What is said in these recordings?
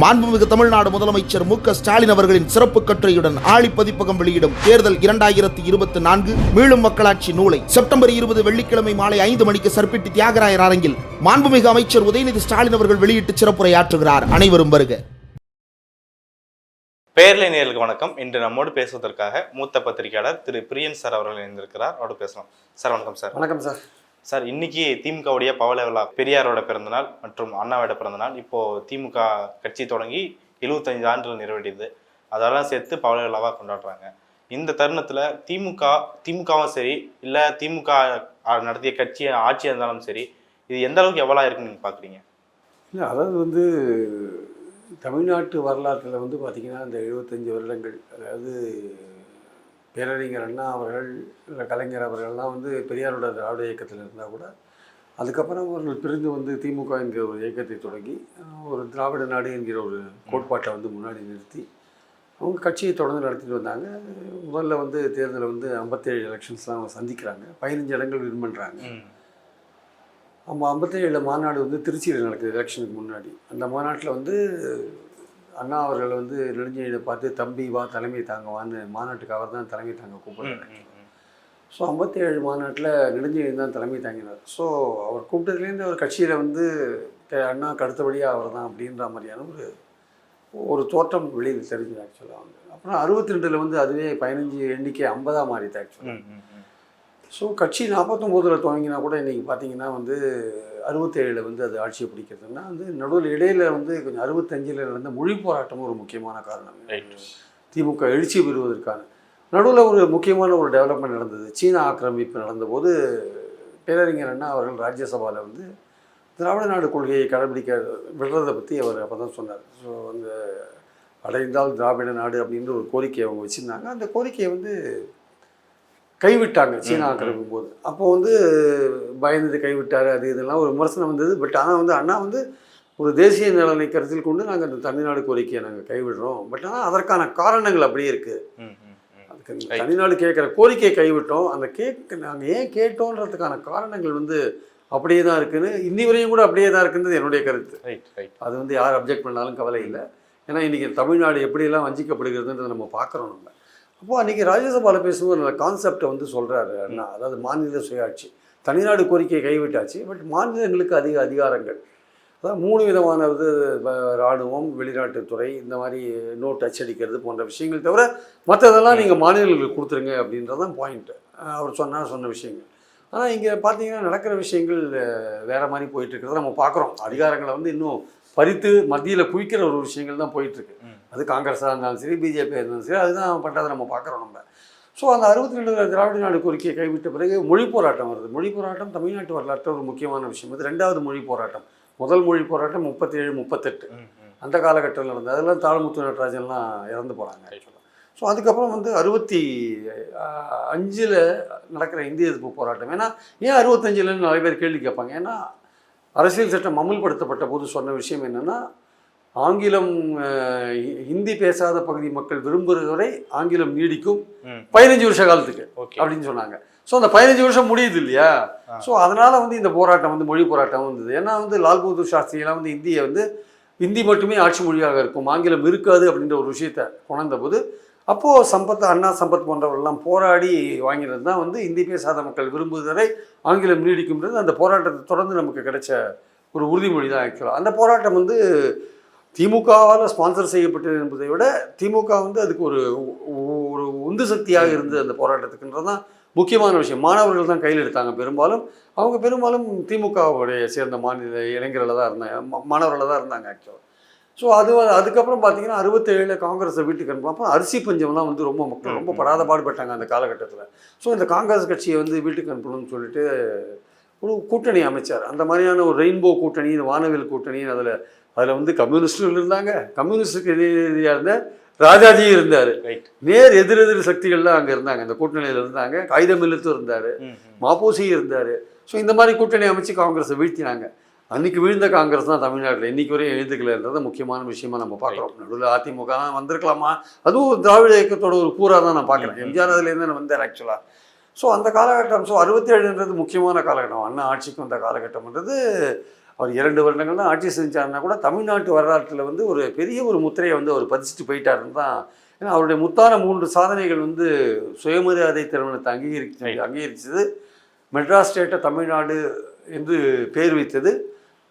மாண்புமிகு தமிழ்நாடு முதலமைச்சர் மு க ஸ்டாலின் அவர்களின் சிறப்பு கட்டுரையுடன் ஆழி பதிப்பகம் வெளியிடும் தேர்தல் இரண்டாயிரத்தி இருபத்தி நான்கு மீளும் மக்களாட்சி நூலை செப்டம்பர் இருபது வெள்ளிக்கிழமை மாலை ஐந்து மணிக்கு சர்பிட்டி தியாகராயர் அரங்கில் மாண்புமிகு அமைச்சர் உதயநிதி ஸ்டாலின் அவர்கள் வெளியிட்டு சிறப்புரையாற்றுகிறார். அனைவரும் வருக. பேரலை நேயர்களுக்கு வணக்கம். இன்று நம்மோடு பேசுவதற்காக மூத்த பத்திரிகையாளர் திரு பிரியன் சார் அவர்கள் இணைந்திருக்கிறார். அவரோட பேசலாம். சார் வணக்கம் சார். வணக்கம் சார். சார் இன்னைக்கு திமுகவுடைய பவள விழா பெரியாரோட பிறந்தநாள் மற்றும் அண்ணாவோட பிறந்தநாள். இப்போ திமுக கட்சி தொடங்கி 75 ஆண்டுகள் நிறைவேறியது அதெல்லாம் சேர்த்து பவள விழாவாக கொண்டாடுறாங்க. இந்த தருணத்தில் திமுக திமுகவும் சரி இல்லை திமுக நடத்திய கட்சி ஆட்சியாக இருந்தாலும் சரி இது எந்த அளவுக்கு எவ்வளோ இருக்குன்னு நீங்கள் பார்க்குறீங்க இல்லை அதாவது வந்து தமிழ்நாட்டு வரலாற்றில் வந்து பார்த்திங்கன்னா இந்த எழுபத்தஞ்சி வருடங்கள் அதாவது பேரறிஞர் அண்ணா அவர்கள் இல்லை கலைஞர் அவர்கள்லாம் வந்து பெரியாரோட திராவிட இயக்கத்தில் இருந்தால் கூட அதுக்கப்புறம் அவர்கள் பிரிந்து வந்து திமுக என்கிற ஒரு இயக்கத்தை தொடங்கி ஒரு திராவிட நாடு என்கிற ஒரு கோட்பாட்டை வந்து முன்னாடி நிறுத்தி அவங்க கட்சியை தொடர்ந்து நடத்திட்டு வந்தாங்க. முதல்ல வந்து தேர்தலில் வந்து ஐம்பத்தேழு எலெக்ஷன்ஸ்லாம் அவங்க சந்திக்கிறாங்க. பதினஞ்சு இடங்கள் வின் பண்ணுறாங்க நம்ம ஐம்பத்தேழு மாநாடு வந்து திருச்சியில் நடக்குது எலெக்ஷனுக்கு முன்னாடி. அந்த மாநாட்டில் வந்து அண்ணா அவர்கள் வந்து நெடுஞ்செழியனை பார்த்து தம்பி வா தலைமை தாங்கவான்னு மாநாட்டுக்கு அவர் தான் தலைமை தாங்க ம். ஸோ ஐம்பத்தேழு மாநாட்டில் நெடுஞ்செழியன் தான் தலைமை தாங்கினார். ஸோ அவர் கூப்பிட்டதுலேருந்து அவர் கட்சியில் வந்து அண்ணாக்கு அடுத்தபடியாக அவர் தான் அப்படின்ற மாதிரியான ஒரு ஒரு தோற்றம் வெளியில் தெரிஞ்சது ஆக்சுவலாக வந்து. அப்புறம் அறுபத்தி ரெண்டில் வந்து அதுவே பதினஞ்சு எண்ணிக்கை ஐம்பதாக மாறிது ஆக்சுவலாக. ஸோ கட்சி நாற்பத்தொம்போதில் துவங்கினா கூட இன்றைக்கி பார்த்தீங்கன்னா வந்து அறுபத்தேழில் வந்து அது ஆட்சியை பிடிக்கிறதுனா வந்து நடுவில் இடையில வந்து கொஞ்சம் அறுபத்தஞ்சில் நடந்த மொழி போராட்டமும் ஒரு முக்கியமான காரணம். ரைட் திமுக எழுச்சி பெறுவதற்கான நடுவில் ஒரு முக்கியமான ஒரு டெவலப்மெண்ட் நடந்தது. சீன ஆக்கிரமிப்பு நடந்தபோது பேரறிஞர் அண்ணா அவர்கள் ராஜ்யசபாவில் வந்து திராவிட நாடு கொள்கையை கடைபிடிக்க விடுறதை பற்றி அவர் அப்போ தான் சொன்னார். ஸோ அந்த அடைந்தால் திராவிட நாடு அப்படின்ற ஒரு கோரிக்கையை அவங்க வச்சுருந்தாங்க. அந்த கோரிக்கையை வந்து கைவிட்டாங்க சீனா ஆக்கிரமிக்கும் போது அப்போ வந்து பயந்துட்டு கைவிட்டார் அது இதெல்லாம் ஒரு விமர்சனம் வந்தது. பட் ஆனால் வந்து அண்ணா வந்து ஒரு தேசிய நலனை கருத்தில் கொண்டு நாங்கள் அந்த தனிநாடு கோரிக்கையை நாங்கள் கைவிடுறோம். பட் ஆனால் அதற்கான காரணங்கள் அப்படியே இருக்குது. அதுக்கு தனிநாடு கேட்குற கோரிக்கையை கைவிட்டோம். அந்த கேட்க நாங்கள் ஏன் கேட்டோன்றதுக்கான காரணங்கள் வந்து அப்படியே தான் இருக்குன்னு இன்னி வரையும் கூட அப்படியே தான் இருக்குன்றது என்னுடைய கருத்து. ரைட் ரைட் அது வந்து யார் அப்ஜெக்ட் பண்ணாலும் கவலை இல்லை. ஏன்னா இன்றைக்கி தமிழ்நாடு எப்படியெல்லாம் வஞ்சிக்கப்படுகிறதுன்றதை நம்ம பார்க்குறோம் நம்ம. அப்போது அன்றைக்கி ராஜ்யசபாவில் பேசும்போது நல்ல கான்செப்டை வந்து சொல்கிறாரு அண்ணா. அதாவது மாநில சுயாட்சி. தனிநாடு கோரிக்கையை கைவிட்டாச்சு பட் மாநிலங்களுக்கு அதிக அதிகாரங்கள். அதாவது மூணு விதமான இது இராணுவம் வெளிநாட்டுத்துறை இந்த மாதிரி நோட் அச்சடிக்கிறது போன்ற விஷயங்கள் தவிர மற்றதெல்லாம் நீங்கள் மாநிலங்களுக்கு கொடுத்துருங்க அப்படின்றதான் பாயிண்ட்டு அவர் சொன்னால் சொன்ன விஷயங்கள். ஆனால் இங்கே பார்த்தீங்கன்னா நடக்கிற விஷயங்கள் வேறு மாதிரி போயிட்டுருக்கிறத நம்ம பார்க்குறோம் அதிகாரங்களை வந்து இன்னும் பறித்து மத்தியில் குவிக்கிற ஒரு விஷயங்கள் தான் போயிட்டுருக்கு அது காங்கிரஸாக இருந்தாலும் சரி பிஜேபியாக இருந்தாலும் சரி அதுதான் பண்ணுறதை நம்ம பார்க்குறோம் நம்ம. ஸோ அந்த அறுபத்தி ரெண்டு திராவிட நாடு கோரிக்கையை கைவிட்ட பிறகு மொழி போராட்டம் வருது. மொழி போராட்டம் தமிழ்நாட்டு வரலாற்றில் ஒரு முக்கியமான விஷயம். இது ரெண்டாவது மொழி போராட்டம். முதல் மொழி போராட்டம் முப்பத்தேழு முப்பத்தெட்டு. ம், ம். அந்த காலகட்டத்தில் நடந்தது. அதெல்லாம் தாழ்முத்து நடராஜன்லாம் இறந்து போகிறாங்க ஆக்சுவலாக ஸோ அதுக்கப்புறம் வந்து அறுபத்தி அஞ்சில் நடக்கிற இந்திய எதிர்ப்பு போராட்டம். ஏன்னா ஏன் அறுபத்தஞ்சிலன்னு நிறைய பேர் கேள்வி கேட்பாங்க? ஏன்னா அரசியல் சட்டம் அமுல்படுத்தப்பட்ட போது சொன்ன விஷயம் என்னென்னா ஆங்கிலம் ஹிந்தி பேசாத பகுதி மக்கள் விரும்புகிற வரை ஆங்கிலம் நீடிக்கும். பதினஞ்சு வருஷ காலத்துக்கு அப்படின்னு சொன்னாங்க. ஸோ அந்த பதினஞ்சு வருஷம் முடியுது இல்லையா. ஸோ அதனால வந்து இந்த போராட்டம் வந்து மொழி போராட்டம் வந்தது. ஏன்னா வந்து லால் பகதூர் சாஸ்திரியெல்லாம் வந்து இந்தியை வந்து இந்தி மட்டுமே ஆட்சி மொழியாக இருக்கும். ஆங்கிலம் இருக்காது அப்படின்ற ஒரு விஷயத்தை கொணர்ந்த போது அப்போது சம்பத் அண்ணா சம்பத் போன்றவர்கள்லாம் போராடி வாங்கினது தான் வந்து இந்தி பேசாத மக்கள் விரும்புவதை ஆங்கிலம் நீடிக்கும்ன்றது அந்த போராட்டத்தை தொடர்ந்து நமக்கு கிடைச்ச ஒரு உறுதிமொழி தான் ஆக்சுவலாக அந்த போராட்டம் வந்து திமுகவால் ஸ்பான்சர் செய்யப்பட்டது என்பதை விட திமுக வந்து அதுக்கு ஒரு ஒரு உந்து சக்தியாக இருந்தது அந்த போராட்டத்துக்குன்றது தான் முக்கியமான விஷயம். மாணவர்கள் தான் கையில் எடுத்தாங்க பெரும்பாலும். அவங்க பெரும்பாலும் திமுகவுடைய சேர்ந்த மாநில இளைஞர்களில் தான் இருந்தாங்க. மா- மாணவர்களாக தான் இருந்தாங்க ஆக்சுவலாக ஸோ அது அதுக்கப்புறம் பார்த்தீங்கன்னா அறுபத்தேழில் காங்கிரஸை வீட்டுக்கு அனுப்பலாம் அப்போ அரிசி பஞ்சம்லாம் வந்து ரொம்ப மக்கள் ரொம்ப படாத பாடுபட்டாங்க அந்த காலகட்டத்தில். ஸோ இந்த காங்கிரஸ் கட்சியை வந்து வீட்டுக்கு அனுப்பணும்னு சொல்லிட்டு ஒரு கூட்டணி அமைச்சார். அந்த மாதிரியான ஒரு ரெயின்போ கூட்டணி வானவில் கூட்டணி அதில் அதில் வந்து கம்யூனிஸ்டும் இருந்தாங்க. கம்யூனிஸ்டுக்கு எதிரியாக இருந்த ராஜாஜியும் இருந்தார். ரைட் நேர் எதிரெதிர் சக்திகள்லாம் அங்கே இருந்தாங்க. இந்த கூட்டணியில் இருந்தாங்க. காகிதம் இல்லத்தும் இருந்தார். ம், ம். மாப்போசி இருந்தார். ஸோ இந்த மாதிரி கூட்டணி அமைச்சு காங்கிரஸை வீழ்த்தினாங்க. அன்னைக்கு வீழ்ந்த காங்கிரஸ் தான் தமிழ்நாட்டில் இன்னைக்கு வரையும் எழுந்துக்கலன்றது முக்கியமான விஷயமா நம்ம பார்க்குறோம். நடுவில் அதிமுக தான் வந்திருக்கலாமா? அதுவும் திராவிட இயக்கத்தோட ஒரு கூறாக தான் நான் பார்க்குறேன். எம்ஜிஆர் அதுலேருந்து வந்தார் ஆக்சுவலாக ஸோ அந்த காலகட்டம் ஸோ அறுபத்தேழுன்றது முக்கியமான காலகட்டம். அண்ணா ஆட்சிக்கு வந்த காலகட்டம்ன்றது அவர் இரண்டு வருடங்கள் தான் ஆட்சி செஞ்சாருன்னா கூட தமிழ்நாட்டு வரலாற்றில் வந்து ஒரு பெரிய ஒரு முத்திரையை வந்து அவர் பதிச்சுட்டு போயிட்டாருன்னு தான். ஏன்னா அவருடைய முத்தான மூன்று சாதனைகள் வந்து சுயமரியாதை திருமணத்தை அங்கீகரிச்சு அங்கீகரித்தது. மெட்ராஸ் ஸ்டேட்டை தமிழ்நாடு என்று பேர் வைத்தது.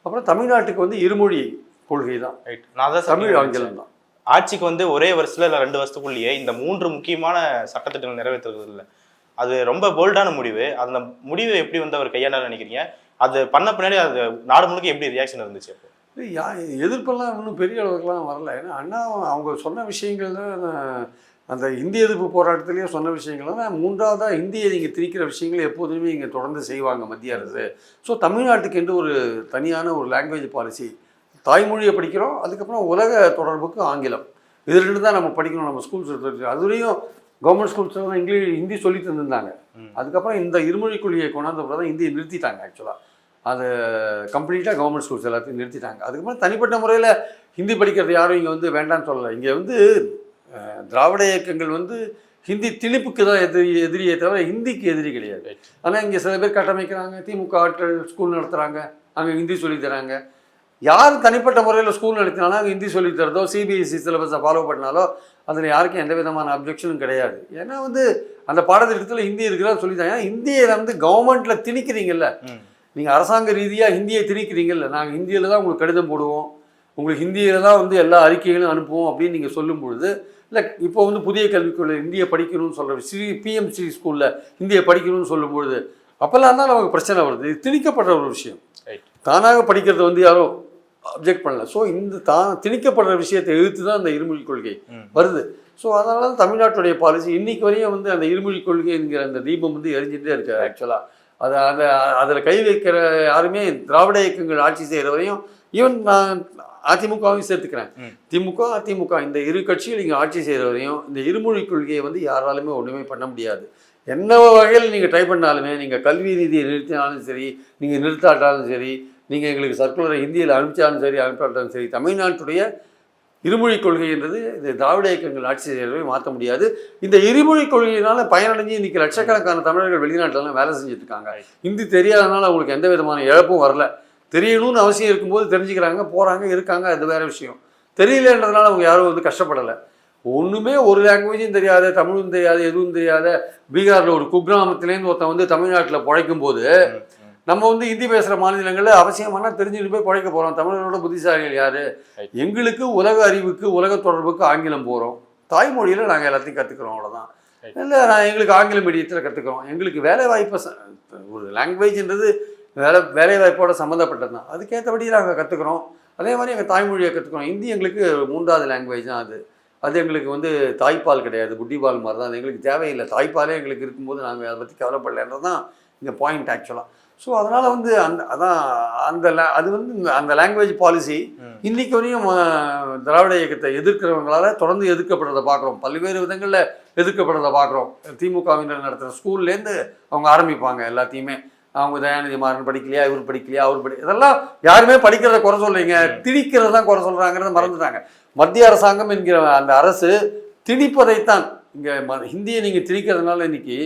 அப்புறம் தமிழ்நாட்டுக்கு வந்து இருமொழி கொள்கை தான். ரைட் நான் தான் தமிழ் தமிழ் ஆங்கிலம் தான். ஆட்சிக்கு வந்து ஒரே வருஷத்துல இல்ல ரெண்டு வருஷத்துக்குள்ளேயே இந்த மூன்று முக்கியமான சட்டத்திட்டங்கள் நிறைவேற்றுறது இல்லை அது ரொம்ப போல்டான முடிவு. அந்த முடிவை எப்படி வந்து அவர் கையாள நினைக்கிறீங்க? அது பண்ண பின்னாடி அது நாடு முழுக்க எப்படி ரியாக்ஷன் இருந்துச்சு அப்போ? யா எதிர்ப்பெல்லாம் ஒன்றும் பெரிய அளவுக்குலாம் வரல. ஏன்னா அண்ணா அவங்க சொன்ன விஷயங்கள் தான் அந்த இந்திய எதிர்ப்பு போராட்டத்திலேயே சொன்ன விஷயங்கள் தான். மூன்றாவதாக இந்தியை நீங்கள் திணிக்கிற விஷயங்களை எப்போதுமே இங்கே தொடர்ந்து செய்வாங்க மத்திய அரசு. ஸோ தமிழ்நாட்டுக்கு என்று ஒரு தனியான ஒரு லாங்குவேஜ் பாலிசி தாய்மொழியை படிக்கிறோம் அதுக்கப்புறம் உலக தொடர்புக்கு ஆங்கிலம். இது ரெண்டு தான் நம்ம படிக்கணும் நம்ம ஸ்கூல்ஸ் அதுலேயும் கவர்மெண்ட் ஸ்கூல்ஸில் தான் இங்கிலீஷ் ஹிந்தி சொல்லி தந்திருந்தாங்க. அதுக்கப்புறம் இந்த இருமொழி கொள்கையை கொண்டாந்த பிறகு தான் இந்தியை நிறுத்திட்டாங்க ஆக்சுவலாக அது கம்ப்ளீட்டாக கவர்மெண்ட் ஸ்கூல்ஸ் எல்லாத்தையும் நிறுத்திட்டாங்க. அதுக்கப்புறம் தனிப்பட்ட முறையில் ஹிந்தி படிக்கிறது யாரும் இங்கே வந்து வேண்டாம்னு சொல்லலை. இங்கே வந்து திராவிட இயக்கங்கள் வந்து ஹிந்தி திணிப்புக்கு தான் எதிரி எதிரியே தவிர ஹிந்திக்கு எதிரி கிடையாது. ஆனால் இங்கே சில பேர் கட்டமைக்கிறாங்க. திமுக ஆட்கள் ஸ்கூல் நடத்துகிறாங்க அங்கே ஹிந்தி சொல்லித் தராங்க. யார் தனிப்பட்ட முறையில் ஸ்கூல் நடத்தினாலும் அங்கே ஹிந்தி சொல்லித் தரதோ சிபிஎஸ்சி சிலபஸை ஃபாலோ பண்ணாலோ அதில் யாருக்கும் எந்த விதமான அப்ஜெக்ஷனும் கிடையாது. ஏன்னா வந்து அந்த பாடத்திட்டத்தில் ஹிந்தி இருக்கிறதா சொல்லித்தாங்க ஏன்னா ஹிந்தியை வந்து கவர்மெண்ட்டில் திணிக்கிறீங்கல்ல. நீங்கள் அரசாங்க ரீதியாக ஹிந்தியை திணிக்கிறீங்கல்ல நாங்கள் ஹிந்தியில் தான் உங்களுக்கு கடிதம் போடுவோம். உங்களுக்கு ஹிந்தியில் தான் வந்து எல்லா அறிக்கைகளும் அனுப்புவோம் அப்படின்னு நீங்கள் சொல்லும் பொழுது இல்லை இப்போ வந்து புதிய கல்விக்குள்ள ஹிந்தியை படிக்கணும்னு சொல்கிற ஸ்ரீ பிஎம்சி ஸ்கூலில் ஹிந்தியை படிக்கணும்னு சொல்லும் பொழுது அப்போல்லாம் தான் நமக்கு பிரச்சனை வருது. இது திணிக்கப்படுற ஒரு விஷயம். தானாக படிக்கிறது வந்து யாரும் அப்ஜெக்ட் பண்ணல. ஸோ இந்த தான் திணிக்கப்படுற விஷயத்தை எதிர்த்து தான் அந்த இருமொழி கொள்கை. வருது. ஸோ அதனால தான் தமிழ்நாட்டுடைய பாலிசி இன்னைக்கு வரையும் வந்து அந்த இருமொழி கொள்கை என்கிற அந்த தீபம் வந்து எரிஞ்சுட்டே இருக்கு ஆக்சுவலாக அது அந்த அதில் கை வைக்கிற யாருமே திராவிட இயக்கங்கள் ஆட்சி செய்கிற வரையும் ஈவன் நான் அதிமுகவையும் சேர்த்துக்கிறேன். திமுக அதிமுக இந்த இரு கட்சிகள் இங்கே ஆட்சி செய்கிற வரையும் இந்த இருமொழி கொள்கையை வந்து யாராலுமே ஒன்றுமே பண்ண முடியாது என்ன வகையில் நீங்கள் ட்ரை பண்ணாலுமே நீங்கள் கல்வி ரீதியை நிறுத்தினாலும் சரி நீங்கள் நிறுத்தாட்டாலும் சரி நீங்கள் எங்களுக்கு சர்க்குலரை ஹிந்தியில் அனுப்பிச்சாலும் சரி அனுப்பாட்டாலும் சரி தமிழ்நாட்டுடைய இருமொழி கொள்கைன்றது இது திராவிட இயக்கங்கள் ஆட்சி செய்யறதை மாற்ற முடியாது. இந்த இருமொழி கொள்கையினால பயனடைஞ்சு இன்னைக்கு லட்சக்கணக்கான தமிழர்கள் வெளிநாட்டிலலாம் வேலை செஞ்சுட்டு இருக்காங்க ஹிந்தி தெரியாதனால அவங்களுக்கு எந்த விதமான இழப்பும் வரல. தெரியணும்னு அவசியம் இருக்கும்போது தெரிஞ்சுக்கிறாங்க போகிறாங்க இருக்காங்க அது வேற விஷயம். தெரியலன்றதுனால அவங்க யாரும் வந்து கஷ்டப்படலை. ஒன்றுமே ஒரு லாங்குவேஜும் தெரியாத தமிழும் தெரியாத எதுவும் தெரியாத பீகாரில் ஒரு குக்கிராமத்துலேருந்து ஒருத்தன் வந்து தமிழ்நாட்டில் பிழைக்கும் போது. நம்ம வந்து ஹிந்தி பேசுகிற மாநிலங்களில் அவசியமான தெரிஞ்சுட்டு போய் பிழைக்க போகிறோம் தமிழர்களோட புத்திசாலிகள் யார். எங்களுக்கு உலக அறிவுக்கு உலக தொடர்புக்கு ஆங்கிலம் போகிறோம் தாய்மொழியில் நாங்கள் எல்லாத்தையும் கற்றுக்குறோம் அவ்வளோதான். இல்லை நான் எங்களுக்கு ஆங்கில மீடியத்தில் கற்றுக்குறோம் எங்களுக்கு வேலை வாய்ப்பை ஒரு லாங்குவேஜ்ன்றது வேலை வேலை வாய்ப்போட சம்மந்தப்பட்டது தான். அதுக்கேற்றபடி நாங்கள் கற்றுக்குறோம் அதே மாதிரி எங்கள் தாய்மொழியை கற்றுக்குறோம் ஹிந்தி எங்களுக்கு மூன்றாவது லாங்குவேஜ் தான் அது. அது எங்களுக்கு வந்து தாய்ப்பால் கிடையாது. புட்டிபால் மாதிரி தான் அது எங்களுக்கு தேவையில்லை. தாய்ப்பாலே எங்களுக்கு இருக்கும்போது நாங்கள் அதை பற்றி கவலைப்படலைன்றது தான் இந்த பாயிண்ட் ஆக்சுவலாக ஸோ அதனால் வந்து அந்த அதான் அந்த அது வந்து அந்த லாங்குவேஜ் பாலிசி ம். இன்னைக்கு வரையும் திராவிட இயக்கத்தை எதிர்க்கிறவங்களால தொடர்ந்து எதிர்க்கப்படுறதை பார்க்குறோம். பல்வேறு விதங்களில் எதிர்க்கப்படுறதை பார்க்குறோம். திமுகவினர் நடத்துகிற ஸ்கூல்லேருந்து அவங்க ஆரம்பிப்பாங்க எல்லாத்தையுமே. அவங்க தயாநிதி மாறன் படிக்கலையா இவர் படிக்கலையா அவர் படி இதெல்லாம் யாருமே படிக்கிறத குறை சொல்றீங்க திணிக்கிறத தான் குறை சொல்றாங்கிறத மறந்துட்டாங்க. மத்திய அரசாங்கம் என்கிற அந்த அரசு திணிப்பதைத்தான். இங்கே ம ஹிந்தியை நீங்கள் திணிக்கிறதுனால இன்னைக்கு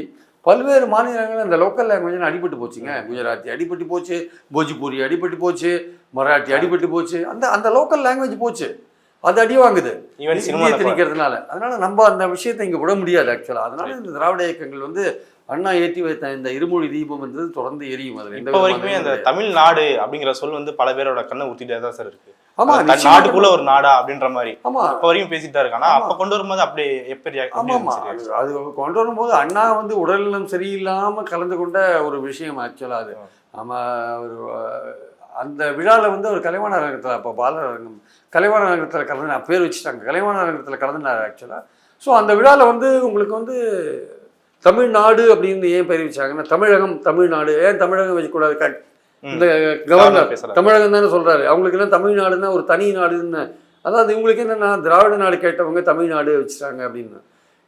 பல்வேறு மாநிலங்கள் அந்த லோக்கல் லாங்குவேஜ் அடிபட்டு போச்சுங்க. குஜராத்தி அடிபட்டு போச்சு போஜ்பூரி அடிபட்டு போச்சு மராட்டி அடிபட்டு போச்சு. அந்த அந்த லோக்கல் லாங்குவேஜ் போச்சு. அது அடி வாங்குது. திணிக்கிறதுனால அதனால நம்ம அந்த விஷயத்தை இங்க விட முடியாது ஆக்சுவலா அதனால இந்த திராவிட இயக்கங்கள் வந்து அண்ணா ஏற்றி வைத்த இந்த இருமொழி தீபம் என்றது தொடர்ந்து எரியும். அதுல இப்போ வரைக்குமே அந்த. தமிழ்நாடு அப்படிங்கிற சொல் வந்து பல பேரோட கண்ணை ஊத்திட்டே தான் சார் இருக்கு. ஆமா. நாட்டுக்குள்ள ஒரு நாடா அப்படின்ற மாதிரி. ஆமா. இப்போ வரைக்கும் பேசிட்டு ஆமா. அப்ப கொண்டு வரும்போது அப்படியே எப்படி ஆமா அது கொண்டு வரும்போது அண்ணா வந்து உடல்நலம் சரியில்லாம கலந்து கொண்ட ஒரு விஷயம் ஆக்சுவலா அது. ஆமா ஒரு அந்த விழாவில் வந்து ஒரு கலைவாண அரங்கத்தில் அப்போ பாலரங்கம் கலைவாண அரங்கத்தில் கலந்து பேர் வச்சுட்டாங்க. கலைவாண அரங்கத்தில் கலந்துனார் ஆக்சுவலாக ஸோ அந்த விழாவில் வந்து உங்களுக்கு வந்து தமிழ்நாடு அப்படின்னு ஏன் பேர் வச்சாங்கன்னா தமிழகம் தமிழ்நாடு ஏன் தமிழகம் வச்சுக்கூடாது க- ம். இந்த கவர்னர். தமிழகம் தானே சொல்றாரு. அவங்களுக்கு எல்லாம் தமிழ்நாடுன்னா ஒரு தனி நாடுன்னு. அதாவது இவங்களுக்கு என்னன்னா திராவிட நாடு கேட்டவங்க தமிழ்நாடு வச்சுட்டாங்க அப்படின்னு.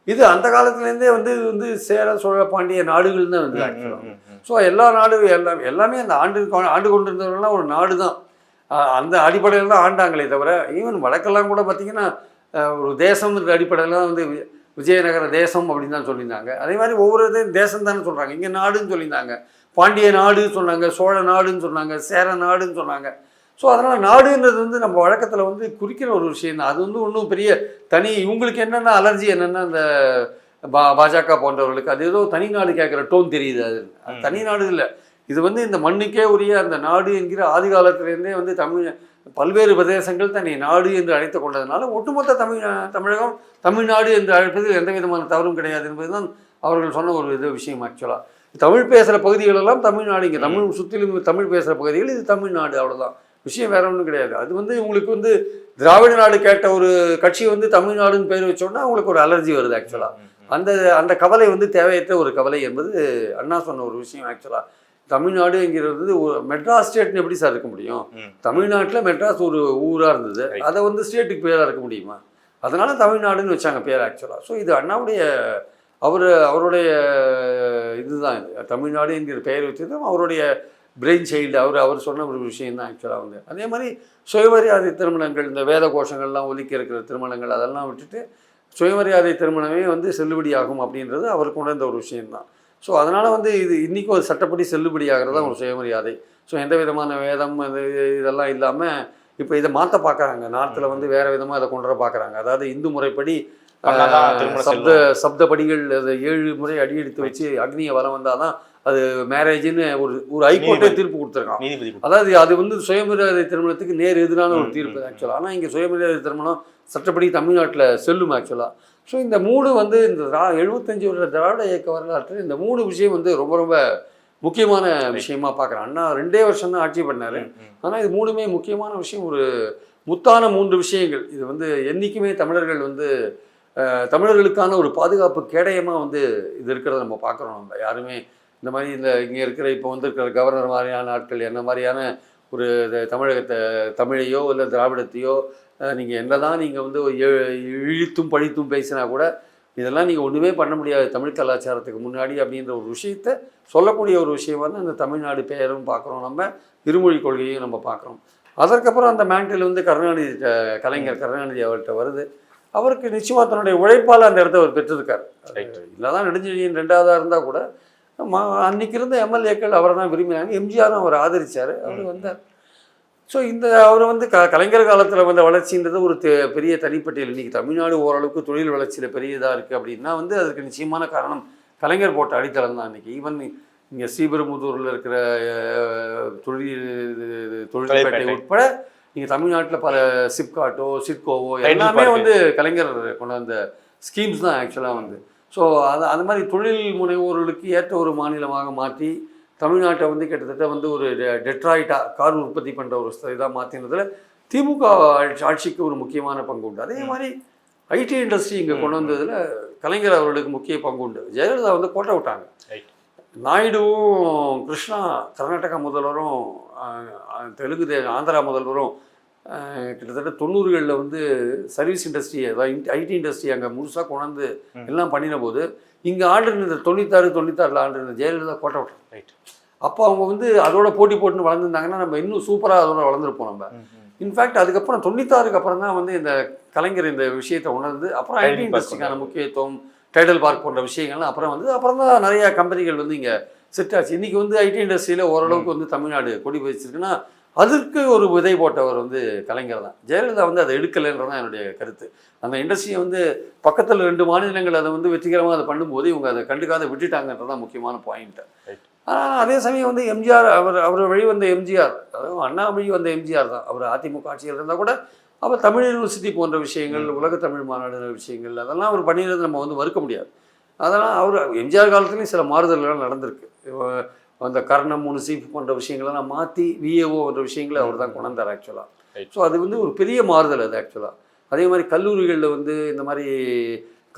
இது அந்த காலத்துலேருந்தே வந்து வந்து சேர சோழ பாண்டிய நாடுகள் தான் வந்து ஆக்சுவலாக. ஸோ எல்லா நாடு எல்லாம் எல்லாமே அந்த ஆண்டு ஆண்டு கொண்டிருந்தவர்கள்லாம் ஒரு நாடு தான் அந்த அடிப்படையில் தான் ஆண்டாங்களே தவிர ஈவன் வழக்கெல்லாம் கூட பார்த்தீங்கன்னா ஒரு தேசம்ன்ற அடிப்படையில் தான் வந்து வி- விஜயநகர தேசம் அப்படின்னு தான் சொல்லியிருந்தாங்க. அதே மாதிரி ஒவ்வொரு இதையும் தேசம் தானே சொல்கிறாங்க இங்கே நாடுன்னு சொல்லியிருந்தாங்க. பாண்டிய நாடுன்னு சொன்னாங்க சோழ நாடுன்னு சொன்னாங்க சேர நாடுன்னு சொன்னாங்க. ஸோ அதனால் நாடுன்றது வந்து நம்ம வழக்கத்தில் வந்து குறிக்கிற ஒரு விஷயம் தான் அது வந்து ஒன்றும் பெரிய தனி இவங்களுக்கு என்னென்ன அலர்ஜி என்னென்ன அந்த பா பாஜக போன்றவர்களுக்கு அது ஏதோ தனி நாடு கேட்குற டோன் தெரியுது அது. தனி நாடு இல்லை. இது வந்து இந்த மண்ணுக்கே உரிய அந்த நாடு என்கிற ஆதி காலத்திலேருந்தே வந்து தமிழ் பல்வேறு பிரதேசங்கள் தன்னை நாடு என்று அழைத்து கொண்டதுனால ஒட்டுமொத்த தமிழ் தமிழகம் தமிழ்நாடு என்று அழைப்பதில் எந்த விதமான தவறும் கிடையாது என்பதுதான் அவர்கள் சொன்ன ஒரு இது விஷயம் ஆக்சுவலாக தமிழ் பேசுகிற பகுதிகள் எல்லாம் தமிழ்நாடு. இங்கே தமிழ் சுற்றிலும் தமிழ் பேசுகிற பகுதிகள் இது தமிழ்நாடு அவ்வளவுதான். விஷயம் வேற ஒன்றும் கிடையாது. அது வந்து உங்களுக்கு வந்து திராவிட நாடு கேட்ட ஒரு கட்சி வந்து தமிழ்நாடுன்னு பேர் வச்சோன்னா அவங்களுக்கு ஒரு அலர்ஜி வருது ஆக்சுவலாக. அந்த அந்த கவலை வந்து தேவையற்ற ஒரு கவலை என்பது அண்ணா சொன்ன ஒரு விஷயம் ஆக்சுவலாக தமிழ்நாடுங்கிறது ஒரு மெட்ராஸ் ஸ்டேட்னு எப்படி சார் இருக்க முடியும். தமிழ்நாட்டில் மெட்ராஸ் ஒரு ஊராக இருந்தது. அதை வந்து ஸ்டேட்டுக்கு பேராக இருக்க முடியுமா? அதனால தமிழ்நாடுன்னு வச்சாங்க பேர் ஆக்சுவலாக ஸோ இது அண்ணாவுடைய அவர் அவருடைய இதுதான் இது. தமிழ்நாடு என்கிற பெயர் வச்சது அவருடைய பிரெயின் சைல்டு அவர் அவர் சொன்ன ஒரு விஷயம் தான் ஆக்சுவலாக வந்து. அதே மாதிரி சுயமரியாதை திருமணங்கள் இந்த வேத கோஷங்கள்லாம் ஒலிக்க இருக்கிற திருமணங்கள் அதெல்லாம் விட்டுட்டு சுயமரியாதை திருமணமே வந்து செல்லுபடியாகும் அப்படின்றது அவர் உணர்ந்த ஒரு விஷயம்தான். ஸோ அதனால் வந்து இது இன்றைக்கும் ஒரு சட்டப்படி செல்லுபடியாகிறது தான் ஒரு சுயமரியாதை. ஸோ எந்த விதமான வேதம் அது இதெல்லாம் இல்லாமல் இப்போ இதை மாற்ற பார்க்குறாங்க. நார்த்தில் வந்து வேறு விதமாக இதை கொண்டு வர பார்க்குறாங்க. அதாவது இந்து முறைப்படி சப்த சப்தபடிகள் அது ஏழு முறை அடி எடுத்து வச்சு அக்னியை வரம் வந்தால் தான் அது மேரேஜ்னு ஒரு ஒரு ஹைகோர்ட்டே. தீர்ப்பு கொடுத்துருக்கான். அதாவது அது வந்து சுயமரியாதை திருமணத்துக்கு நேர் எதிரான ஒரு தீர்ப்பு ஆக்சுவலாக ஆனால் இங்கே சுயமரியாதை திருமணம் சட்டப்படி தமிழ்நாட்டில் செல்லும் ஆக்சுவலாக ஸோ இந்த மூணு வந்து இந்த திரா எழுபத்தஞ்சு வருட திராவிட இயக்க வரலாற்றில் இந்த மூணு விஷயம் வந்து ரொம்ப ரொம்ப முக்கியமான விஷயமா பார்க்குறேன். அண்ணா ரெண்டே வருஷம் தான் ஆட்சி பண்ணார். ஆனால் இது மூணுமே முக்கியமான விஷயம். ஒரு முத்தான மூன்று விஷயங்கள். இது வந்து என்றைக்குமே தமிழர்கள் வந்து தமிழர்களுக்கான ஒரு பாதுகாப்பு கேடயமாக வந்து இது இருக்கிறத நம்ம பார்க்குறோம். நம்ம யாருமே இந்த மாதிரி இந்த இங்கே இருக்கிற இப்போ வந்திருக்கிற கவர்னர் மாதிரியான ஆட்கள் என்ன மாதிரியான ஒரு இது தமிழகத்தை தமிழையோ இல்லை திராவிடத்தையோ நீங்கள் என்ன தான் நீங்கள் வந்து இழித்தும் பழித்தும் பேசினா கூட இதெல்லாம் நீங்கள் ஒன்றுமே பண்ண முடியாது. தமிழ் கலாச்சாரத்துக்கு முன்னாடி அப்படின்ற ஒரு விஷயத்த சொல்லக்கூடிய ஒரு விஷயம் வந்து அந்த தமிழ்நாடு பெயரும் பார்க்குறோம். நம்ம இருமொழி கொள்கையும் நம்ம பார்க்குறோம். அதற்கப்புறம் அந்த மேண்டில் வந்து கருணாநிதி கலைஞர் கருணாநிதி அவர்கிட்ட வருது. அவருக்கு நிச்சயமாக தன்னுடைய உழைப்பால் அந்த இடத்த அவர் பெற்றிருக்கார். இல்லைதான் நெடுஞ்செழியன் ரெண்டாவதாக இருந்தால் கூட அன்னைக்கு இருந்த எம்எல்ஏக்கள் அவரை தான் விரும்பினாங்க எம்ஜிஆரும் அவர் ஆதரிச்சார் அவர். வந்தார் ஸோ இந்த அவர் வந்து க கலைஞர் காலத்தில் வந்த வளர்ச்சின்றது ஒரு பெரிய தனிப்பட்டியல் இன்னைக்கு தமிழ்நாடு ஓரளவுக்கு தொழில் வளர்ச்சியில் பெரிய இதாக இருக்குது அப்படின்னா வந்து அதுக்கு நிச்சயமான காரணம் கலைஞர் போட்ட அடித்தளம் தான் இன்னைக்கு ஈவன் இங்கே ஸ்ரீபெரும்புதூரில் இருக்கிற தொழில் தொழில்பேட்டை. உட்பட நீங்கள் தமிழ்நாட்டில் பல சிப்காட்டோ சிட்கோவோ எல்லாமே. வந்து கலைஞர் கொண்டு வந்த ஸ்கீம்ஸ் தான் ஆக்சுவலாக வந்து ஸோ அது அது மாதிரி தொழில் முனைவோர்களுக்கு ஏற்ற ஒரு மாநிலமாக மாற்றி தமிழ்நாட்டை வந்து கிட்டத்தட்ட வந்து ஒரு டெ- டெட்ராய்டா கார் உற்பத்தி பண்ணுற ஒரு இதாக மாற்றினதுல திமுக ஆட்சி- ஆட்சிக்கு ஒரு முக்கியமான பங்கு உண்டு அதே மாதிரி ஐடி இண்டஸ்ட்ரி இங்கே கொண்டு. வந்ததில் கலைஞர் அவர்களுக்கு முக்கிய பங்கு உண்டு ஜெயலலிதா வந்து கோட்டை விட்டாங்க. நாயுடுவும் கிருஷ்ணா கர்நாடகா முதல்வரும் தெலுங்கு தே- ஆந்திரா முதல்வரும் கிட்டத்தட்ட தொண்ணூறுகளில் வந்து சர்வீஸ் இண்டஸ்ட்ரி அதாவது ஐடி இண்டஸ்ட்ரி அங்கே முழுசாக கொண்டாந்து. எல்லாம் பண்ணின போது இங்கே ஆண்டு இருந்த தொண்ணூத்தாறு தொண்ணூத்தாறில் ஆண்டு இருந்த ஜெயலலிதா கோட்டை விட்டாங்க Right. அப்போ அவங்க வந்து அதோட போட்டி போட்டுன்னு வளர்ந்துருந்தாங்கன்னா நம்ம இன்னும் சூப்பராக அதோட வளர்ந்துருப்போம் நம்ம. இன்ஃபேக்ட் அதுக்கப்புறம் தொண்ணூத்தாறுக்கு அப்புறம் தான் வந்து இந்த கலைஞர் இந்த விஷயத்தை உணர்ந்து அப்புறம் ஐடி இண்டஸ்ட்ரிக்கான. முக்கியத்துவம் டைடல் பார்க் போன்ற விஷயங்கள்லாம் அப்புறம் வந்து அப்புறம் தான் நிறைய கம்பெனிகள் வந்து இங்கே செட் ஆச்சு இன்றைக்கி வந்து ஐடி இண்டஸ்ட்ரியில் ஓரளவுக்கு வந்து தமிழ்நாடு கொடி வச்சிருக்குன்னா அதற்கு ஒரு விதை போட்டவர் வந்து கலைஞர் தான். ஜெயலலிதா வந்து அதை எடுக்கலைன்றது தான் என்னுடைய கருத்து. அந்த இண்டஸ்ட்ரியை வந்து பக்கத்தில் ரெண்டு மாநிலங்கள் அதை வந்து வெற்றிகரமாக அதை பண்ணும்போது இவங்க அதை கண்டுக்காத விட்டுட்டாங்கன்றது தான் முக்கியமான பாயிண்ட் Right. ஆனால் அதே சமயம் வந்து எம்ஜிஆர் அவர் அவர் வழி வந்த எம்ஜிஆர் அதாவது அண்ணா வழி வந்த எம்ஜிஆர் தான். அவர் அதிமுக ஆட்சியில் இருந்தால் கூட அவர் தமிழ் யூனிவர்சிட்டி போன்ற விஷயங்கள் உலக தமிழ் மாநாடு விஷயங்கள் அதெல்லாம் அவர் பண்ணிடுறது நம்ம வந்து மறுக்க முடியாது. அதெல்லாம் அவர் எம்ஜிஆர் காலத்துலேயும் சில மாறுதல்கள் நடந்திருக்கு. அந்த கர்ணம் முனிசிப் போன்ற விஷயங்களெல்லாம் மாற்றி விஏஓ போன்ற விஷயங்களை அவர் தான் கொண்டாந்தார் ஆக்சுவலாக. ஸோ அது வந்து ஒரு பெரிய மாறுதல் அது ஆக்சுவலாக அதே மாதிரி கல்லூரிகளில் வந்து இந்த மாதிரி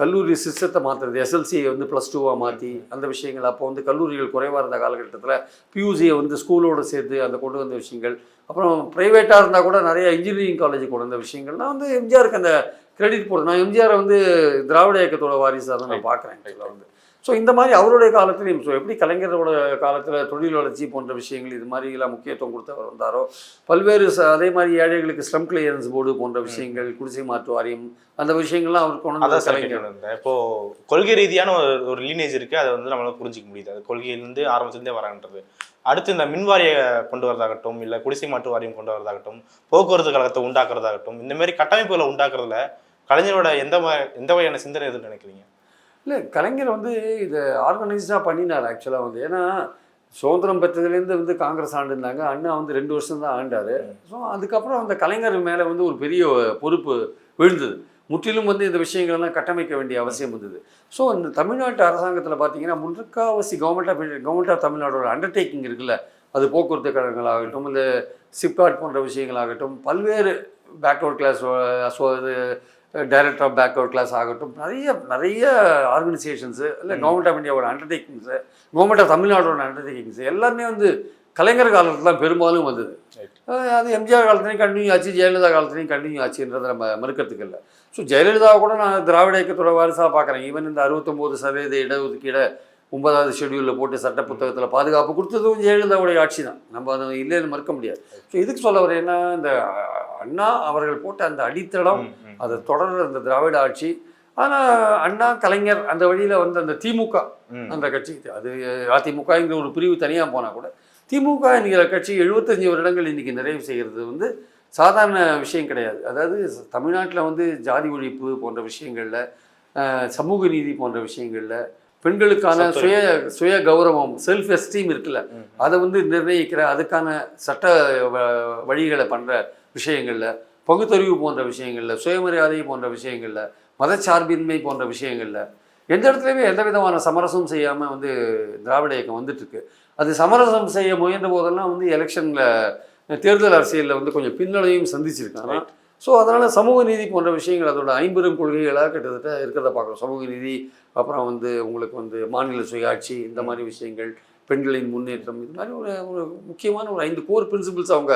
கல்லூரி சிஸ்டத்தை மாற்றுறது எஸ்எல்சியை வந்து ப்ளஸ் டூவாக மாற்றி அந்த விஷயங்கள். அப்போ வந்து கல்லூரிகள் குறைவாக இருந்த காலகட்டத்தில் பியூசியை வந்து ஸ்கூலோடு சேர்த்து அந்த கொண்டு வந்த விஷயங்கள். அப்புறம் ப்ரைவேட்டாக இருந்தால் கூட நிறைய இன்ஜினியரிங் காலேஜ் கொண்டு வந்த விஷயங்கள்லாம் வந்து எம்ஜிஆருக்கு அந்த கிரெடிட் போடுறது. நான் எம்ஜிஆரை வந்து திராவிட இயக்கத்தோட வாரிசாக தான் நான் பார்க்குறேன் வந்து. ஸோ இந்த மாதிரி அவருடைய காலத்துலையும் ஸோ எப்படி கலைஞரோட காலத்தில் தொழில் வளர்ச்சி போன்ற விஷயங்கள் இது மாதிரி எல்லாம் முக்கியத்துவம் கொடுத்தவர் வந்தாரோ பல்வேறு அதே மாதிரி ஏழைகளுக்கு ஸ்லம் கிளியரன்ஸ் போர்டு போன்ற விஷயங்கள் குடிசை மாற்று வாரியம் அந்த விஷயங்கள்லாம் அவர் கொண்டு அதான் வந்த கலைஞர். இப்போ கொள்கை ரீதியான ஒரு ஒரு லீனேஜ் இருக்கு. அதை வந்து நம்மளால புரிஞ்சிக்க முடியுது. அது கொள்கையிலேருந்து ஆரம்பத்துலேருந்தே வரான்றது அடுத்து இந்த மின் வாரிய கொண்டு வரதாகட்டும் இல்லை குடிசை மாற்று வாரியம் கொண்டு வரதாகட்டும் போக்குவரத்து கழகத்தை உண்டாக்குறதாகட்டும் இந்த மாதிரி கட்டமைப்புகளை உண்டாக்குறதுல கலைஞரோட எந்த எந்த வகையான சிந்தனை எதுன்னு நினைக்கிறீங்க? இல்லை கலைஞர் வந்து இதை ஆர்கனைஸ்டாக பண்ணினார் ஆக்சுவலாக வந்து. ஏன்னா சுதந்திரம் பெற்றதுலேருந்து வந்து காங்கிரஸ் ஆண்டுனாங்க. அண்ணா வந்து ரெண்டு வருஷம் தான் ஆண்டார். ஸோ அதுக்கப்புறம் அந்த கலைஞர் மேலே வந்து ஒரு பெரிய பொறுப்பு விழுந்தது. முற்றிலும் வந்து இந்த விஷயங்கள்லாம் கட்டமைக்க வேண்டிய அவசியம் வந்தது ஸோ இந்த தமிழ்நாட்டு அரசாங்கத்தில் பார்த்தீங்கன்னா முழுக்காவாசி கவர்மெண்ட் ஆஃப் கவர்மெண்ட் ஆஃப் தமிழ்நாடோட அண்டர்டேக்கிங் இருக்குல்ல. அது போக்குவரத்து கழகங்களாகட்டும் இல்லை சிப்காட் போன்ற விஷயங்களாகட்டும் பல்வேறு பேக்வர்ட் கிளாஸ் ஸோ இது டைரக்டர் ஆஃப் பேக்வர்ட் கிளாஸ் ஆகட்டும் நிறைய நிறைய ஆர்கனைசேஷன்ஸு இல்லை கவர்மெண்ட் ஆஃப் இந்தியாவோட அண்டர்டேக்கிங்ஸு கவர்மெண்ட் ஆஃப் தமிழ்நாடோட அண்டர்டேக்கிங்ஸ் எல்லாமே வந்து கலைஞர் காலத்தில் தான் பெரும்பாலும் வந்தது. அது எம்ஜிஆர் காலத்துலையும் கண்டினியூ ஆச்சு ஜெயலலிதா காலத்துலையும் கண்டினியூ ஆச்சுன்றதை நம்ம மறுக்கிறதுக்கு இல்லை. ஸோ ஜெயலலிதாவை கூட நான் திராவிட இயக்கத்தோட வாரிசாக பார்க்குறேன் ஈவன் இந்த அறுபத்தொம்போது சதவீத இடஒதுக்கீடை ஒன்பதாவது ஷெடியூலில் போட்டு சட்ட புத்தகத்தில் பாதுகாப்பு கொடுத்ததும் ஜெயலலிதாவுடைய ஆட்சி தான் நம்ம அதை இல்லைன்னு மறுக்க முடியாது. ஸோ இதுக்கு சொல்ல வர என்ன இந்த அண்ணா அவர்கள் போட்ட அந்த அடித்தளம். அதை தொடர்ற அந்த திராவிட ஆட்சி ஆனால் அண்ணா கலைஞர் அந்த வழியில் வந்து அந்த திமுக. அந்த கட்சி அது அதிமுகங்கிற ஒரு பிரிவு தனியாக போனால் கூட திமுக என்கிற கட்சி எழுபத்தஞ்சு வருடங்கள் இன்னைக்கு நிறைவு செய்கிறது வந்து சாதாரண விஷயம் கிடையாது அதாவது தமிழ்நாட்டில் வந்து ஜாதி ஒழிப்பு போன்ற விஷயங்களில் சமூக நீதி போன்ற விஷயங்களில் பெண்களுக்கான. சுய சுய கௌரவம் செல்ஃப் எஸ்டீம் இருக்குல்ல. அதை வந்து நிர்ணயிக்கிற அதுக்கான சட்ட வழிகளை பண்ணுற விஷயங்களில் பகுத்தறிவு போன்ற விஷயங்களில் சுயமரியாதை போன்ற விஷயங்களில் மதச்சார்பின்மை போன்ற விஷயங்களில் எந்த இடத்துலையுமே எந்த விதமான சமரசம் செய்யாமல் வந்து திராவிட இயக்கம் வந்துட்டு இருக்கு அது சமரசம் செய்ய முயன்ற போதெல்லாம் வந்து எலெக்ஷனில் தேர்தல் அரசியலில் வந்து கொஞ்சம் பின்னடையும் சந்திச்சிருக்காங்க. ஸோ அதனால் சமூக நீதி போன்ற விஷயங்கள் அதோட ஐம்பெரும் கொள்கைகளாக கிட்டத்தட்ட இருக்கிறத பார்க்குறோம். சமூக நீதி அப்புறம் வந்து உங்களுக்கு வந்து மாநில சுயாட்சி இந்த மாதிரி விஷயங்கள் பெண்களின் முன்னேற்றம் இது மாதிரி ஒரு ஒரு முக்கியமான ஒரு ஐந்து கோர் பிரின்சிபிள்ஸ் அவங்க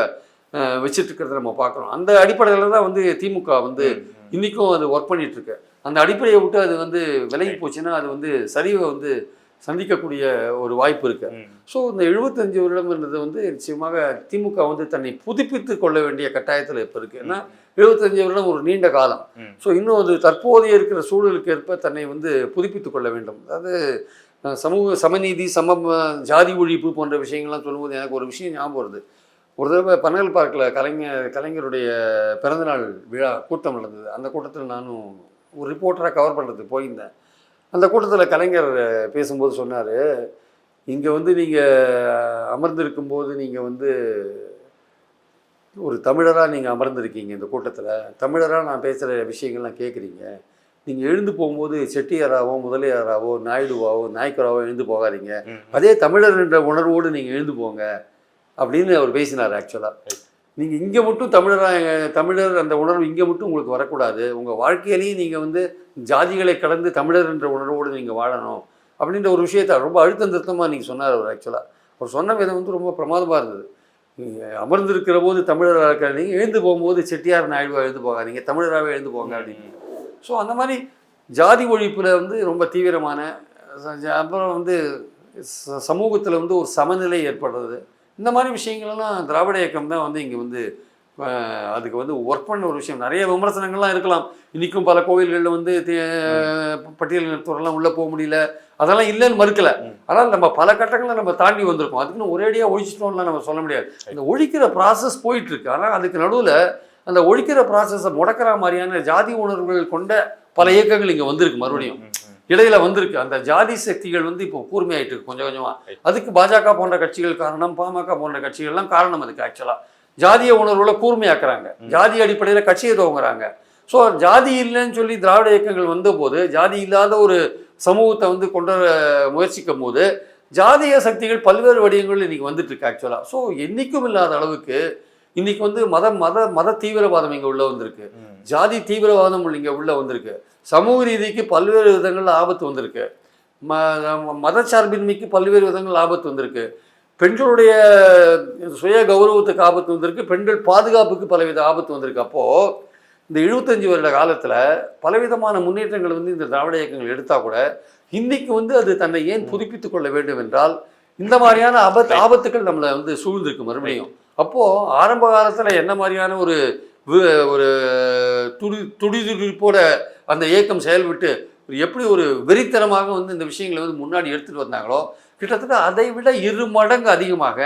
இருக்கிறத நம்ம பார்க்குறோம். அந்த அடிப்படையில் தான் வந்து திமுக வந்து. இன்றைக்கும் அது ஒர்க் பண்ணிட்டு இருக்கு அந்த அடிப்படையை விட்டு அது வந்து விலகி போச்சுன்னா அது வந்து சரிவை வந்து சந்திக்கக்கூடிய ஒரு வாய்ப்பு இருக்கு. ஸோ இந்த எழுபத்தஞ்சு வருடம்ன்றது வந்து நிச்சயமாக திமுக வந்து தன்னை புதுப்பித்து கொள்ள வேண்டிய கட்டாயத்தில் இப்போ இருக்கு. ஏன்னா எழுபத்தஞ்சு வருடம் ஒரு நீண்ட காலம். ஸோ இன்னும் அது தற்போதைய இருக்கிற சூழலுக்கு ஏற்ப தன்னை வந்து புதுப்பித்து கொள்ள வேண்டும். அதாவது சமூக சமநீதி சம ஜாதி ஒழிப்பு போன்ற விஷயங்கள்லாம் சொல்லும்போது எனக்கு ஒரு விஷயம் ஞாபகம் வருது. ஒரு தடவை பனகல் பார்க்கில் கலைஞர் கலைஞருடைய பிறந்தநாள் விழா கூட்டம் நடந்தது. அந்த கூட்டத்தில் நானும் ஒரு ரிப்போர்ட்டராக கவர் பண்ணுறதுக்கு போயிருந்தேன். அந்த கூட்டத்தில் கலைஞர் பேசும்போது சொன்னார் இங்கே வந்து நீங்கள் அமர்ந்திருக்கும்போது நீங்கள் வந்து ஒரு தமிழராக நீங்கள் அமர்ந்திருக்கீங்க இந்த கூட்டத்தில். தமிழராக நான் பேசுகிற விஷயங்கள்லாம் கேட்குறீங்க. நீங்கள் எழுந்து போகும்போது செட்டியாராவோ முதலியாராவோ நாயுடுவாவோ நாய்க்கராவோ எழுந்து போகாதீங்க. அதே தமிழர் என்ற உணர்வோடு நீங்கள் எழுந்து போங்க. அப்படின்னு அவர் பேசினார் ஆக்சுவலாக. நீங்கள் இங்கே மட்டும் தமிழராக தமிழர் அந்த உணர்வு இங்கே மட்டும் உங்களுக்கு வரக்கூடாது. உங்கள் வாழ்க்கையிலையும் நீங்கள் வந்து ஜாதிகளை கடந்து தமிழர் என்ற உணர்வோடு நீங்கள் வாழணும் அப்படின்ற ஒரு விஷயத்தை ரொம்ப அழுத்தம் திருத்தமாக நீங்கள் சொன்னார் அவர் ஆக்சுவலாக அவர் சொன்ன விதம் வந்து ரொம்ப பிரமாதமாக இருந்தது. நீங்கள் அமர்ந்திருக்கிற போது தமிழராக இருக்காதீங்க எழுந்து போகும்போது செட்டியார் நாயுடுவா எழுந்து போகாதீங்க தமிழராகவே எழுந்து போங்க அப்படின்னு. ஸோ அந்த மாதிரி ஜாதி ஒழிப்பில் வந்து ரொம்ப தீவிரமான அப்புறம் வந்து சமூகத்தில் வந்து ஒரு சமநிலை ஏற்படுறது. இந்த மாதிரி விஷயங்கள்லாம் திராவிட இயக்கம் தான் வந்து இங்கே வந்து அதுக்கு வந்து ஒர்க் பண்ண ஒரு விஷயம். நிறைய விமர்சனங்கள்லாம் இருக்கலாம். இன்றைக்கும் பல கோவில்களில் வந்து தே- பட்டியலினத்தோரெல்லாம் உள்ளே போக முடியல. அதெல்லாம் இல்லைன்னு மறுக்கல. ஆனால் நம்ம பல கட்டங்களை நம்ம தாண்டி வந்திருக்கோம். அதுக்குன்னு ஒரேடியாக ஒழிச்சிட்டோம்லாம் நம்ம சொல்ல முடியாது. இந்த ஒழிக்கிற ப்ராசஸ் போயிட்டு இருக்கு ஆனால் அதுக்கு நடுவில் அந்த ஒழிக்கிற ப்ராசஸை முடக்கிற மாதிரியான ஜாதி உணர்வுகள் கொண்ட பல இயக்கங்கள் இங்கே வந்திருக்கு மறுபடியும். இடையில வந்திருக்கு. அந்த ஜாதி சக்திகள் வந்து இப்போ கூர்மையாயிட்டு இருக்கு கொஞ்சம் கொஞ்சமா. Right. அதுக்கு பாஜக போன்ற கட்சிகள் காரணம் பாமக போன்ற கட்சிகள்லாம் காரணம் அதுக்கு ஆக்சுவலா ஜாதிய உணர்வுல கூர்மையாக்குறாங்க. ஜாதி அடிப்படையில கட்சியை துவங்குறாங்க. ஸோ ஜாதி இல்லைன்னு சொல்லி திராவிட இயக்கங்கள் வந்தபோது ஜாதி இல்லாத ஒரு சமூகத்தை வந்து கொண்டு முயற்சிக்கும் போது ஜாதிய சக்திகள் பல்வேறு வடிவங்கள் இன்னைக்கு வந்துட்டு இருக்கு ஆக்சுவலா ஸோ என்னைக்கும் இல்லாத அளவுக்கு இன்னைக்கு வந்து மத மத மத தீவிரவாதம் இங்க உள்ள வந்திருக்கு. ஜாதி தீவிரவாதம் இங்கே உள்ள வந்திருக்கு. சமூக ரீதிக்கு பல்வேறு விதங்களில் ஆபத்து வந்திருக்கு. ம மதச்சார்பின்மைக்கு பல்வேறு விதங்கள் ஆபத்து வந்திருக்கு. பெண்களுடைய சுய கௌரவத்துக்கு ஆபத்து வந்திருக்கு. பெண்கள் பாதுகாப்புக்கு பலவித ஆபத்து வந்திருக்கு. அப்போது இந்த எழுபத்தஞ்சு வருட காலத்தில் பலவிதமான முன்னேற்றங்கள் வந்து இந்த திராவிட இயக்கங்கள் எடுத்தால் கூட இன்னைக்கு வந்து அது தன்னை ஏன் புதுப்பித்துக் கொள்ள வேண்டும் என்றால் இந்த மாதிரியான ஆபத் ஆபத்துக்கள் நம்மளை வந்து சூழ்ந்திருக்கு மறுபடியும். அப்போது ஆரம்ப காலத்தில் என்ன மாதிரியான ஒரு ஒரு துடி துடிதுடிப்போட அந்த இயக்கம் செயல்பட்டு எப்படி ஒரு வெறித்தனமாக வந்து இந்த விஷயங்களை வந்து முன்னாடி எடுத்துகிட்டு வந்தாங்களோ கிட்டத்தட்ட அதை விட இரு மடங்கு அதிகமாக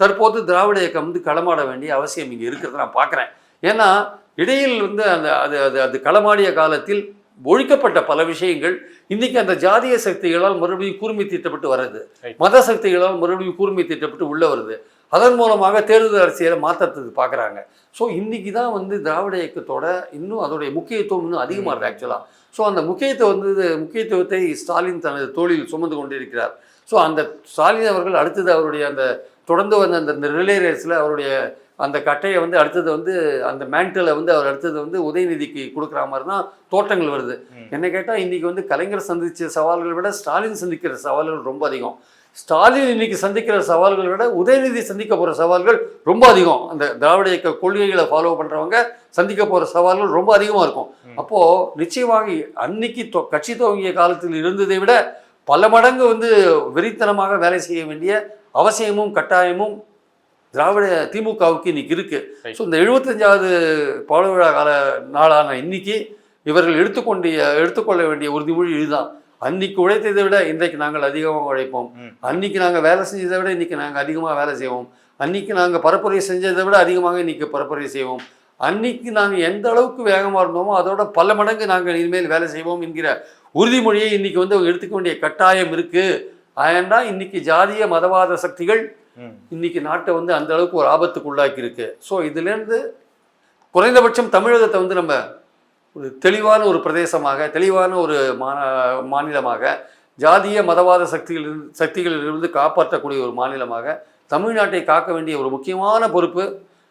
தற்போது திராவிட இயக்கம் வந்து களமாட வேண்டிய அவசியம் இங்கே இருக்கிறத நான் பார்க்குறேன் ஏன்னா இடையில் வந்து அந்த அது அது அது களமாடிய காலத்தில் ஒழிக்கப்பட்ட பல விஷயங்கள் இன்னைக்கு அந்த ஜாதிய சக்திகளால் மறுபடியும் கூர்மை தீட்டப்பட்டு வருது Right. மத சக்திகளால் மறுபடியும் கூர்மை தீட்டப்பட்டு உள்ள வருது அதன் மூலமாக தேர்தல் அரசியலை மாற்றத்துக்கு பார்க்குறாங்க ஸோ இன்னைக்கு தான் வந்து திராவிட இயக்கத்தோட இன்னும் அதோடைய முக்கியத்துவம் இன்னும் அதிகமாகுது ஆக்சுவலாக ஸோ அந்த முக்கியத்துவம் வந்து முக்கியத்துவத்தை ஸ்டாலின் தனது தோளில் சுமந்து கொண்டிருக்கிறார். ஸோ அந்த ஸ்டாலின் அவர்கள் அடுத்தது அவருடைய அந்த தொடர்ந்து வந்த அந்த ரிலே ரேஸில் அவருடைய அந்த கட்டையை வந்து அடுத்தது வந்து அந்த மேண்டிலை வந்து அவர் அடுத்தது வந்து உதயநிதிக்கு கொடுக்குற மாதிரி தான் தோட்டங்கள் வருது. என்ன கேட்டால் இன்னைக்கு வந்து கலைஞர் சந்திச்ச சவால்களை விட ஸ்டாலின் சந்திக்கிற சவால்கள் ரொம்ப அதிகம். ஸ்டாலின் இன்னைக்கு சந்திக்கிற சவால்களை விட உதயநிதி சந்திக்க போகிற சவால்கள் ரொம்ப அதிகம் அந்த திராவிட இயக்க கொள்கைகளை ஃபாலோ பண்ணுறவங்க சந்திக்க போகிற சவால்கள் ரொம்ப அதிகமாக இருக்கும். அப்போது நிச்சயமாக அன்னைக்கு தொ- கட்சி துவங்கிய காலத்தில் இருந்ததை விட பல மடங்கு வந்து வெறித்தனமாக வேலை செய்ய வேண்டிய அவசியமும் கட்டாயமும் திராவிட திமுகவுக்கு இன்னைக்கு இருக்கு Right. ஸோ இந்த எழுபத்தஞ்சாவது பவள விழா கால நாளான இன்னைக்கு இவர்கள் எடுத்துக்கொண்ட எடுத்துக்கொள்ள வேண்டிய உறுதிமொழி இதுதான் அன்னைக்கு உழைத்ததை விட இன்றைக்கு நாங்கள் அதிகமாக உழைப்போம். அன்னைக்கு நாங்கள் வேலை செஞ்சதை விட இன்னைக்கு நாங்கள் அதிகமாக வேலை செய்வோம். அன்னைக்கு நாங்கள் பரப்புரை செஞ்சதை விட அதிகமாக இன்னைக்கு பரப்புரை செய்வோம். அன்னைக்கு நாங்கள் எந்த அளவுக்கு வேகமாக இருந்தோமோ அதோட பல மடங்கு நாங்கள் இனிமேல் வேலை செய்வோம் என்கிற உறுதிமொழியை இன்னைக்கு வந்து அவங்க எடுத்துக்க வேண்டிய கட்டாயம் இருக்கு. ஏன்னா இன்னைக்கு ஜாதிய மதவாத சக்திகள். இன்னைக்கு நாட்டை வந்து அந்த அளவுக்கு ஒரு ஆபத்துக்கு உள்ளாக்கி இருக்கு ஸோ இதுலேருந்து குறைந்தபட்சம் தமிழகத்தை வந்து நம்ம ஒரு தெளிவான ஒரு பிரதேசமாக தெளிவான ஒரு மான மாநிலமாக ஜாதிய மதவாத சக்திகள் சக்திகளிலிருந்து காப்பாற்றக்கூடிய ஒரு மாநிலமாக தமிழ்நாட்டை காக்க வேண்டிய ஒரு முக்கியமான பொறுப்பு.